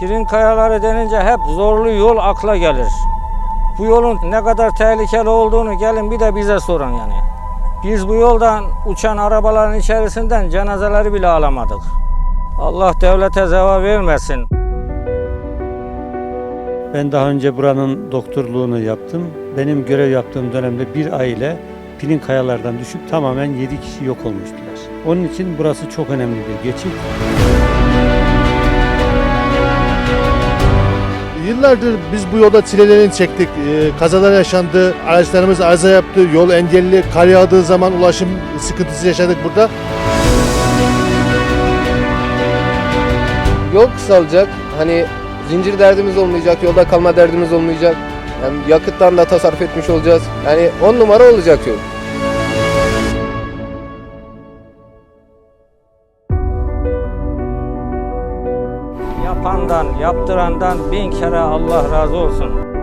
Pirin kayaları denince hep zorlu yol akla gelir. Bu yolun ne kadar tehlikeli olduğunu gelin bir de bize sorun yani. Biz bu yoldan uçan arabaların içerisinden cenazeleri bile alamadık. Allah devlete zeval vermesin. Ben daha önce buranın doktorluğunu yaptım. Benim görev yaptığım dönemde bir aile pilin kayalardan düşüp tamamen 7 kişi yok olmuştular. Onun için burası çok önemli bir geçit. Yıllardır biz bu yolda çilelerini çektik. Ee, kazalar yaşandı, araçlarımız arıza yaptı, yol engelli, kar yağdığı zaman ulaşım sıkıntısı yaşadık burada. Yol kısalacak. Hani zincir derdimiz olmayacak, yolda kalma derdimiz olmayacak. Yani yakıttan da tasarruf etmiş olacağız. Yani on numara olacak yol. Yapandan, yaptırandan bin kere Allah razı olsun.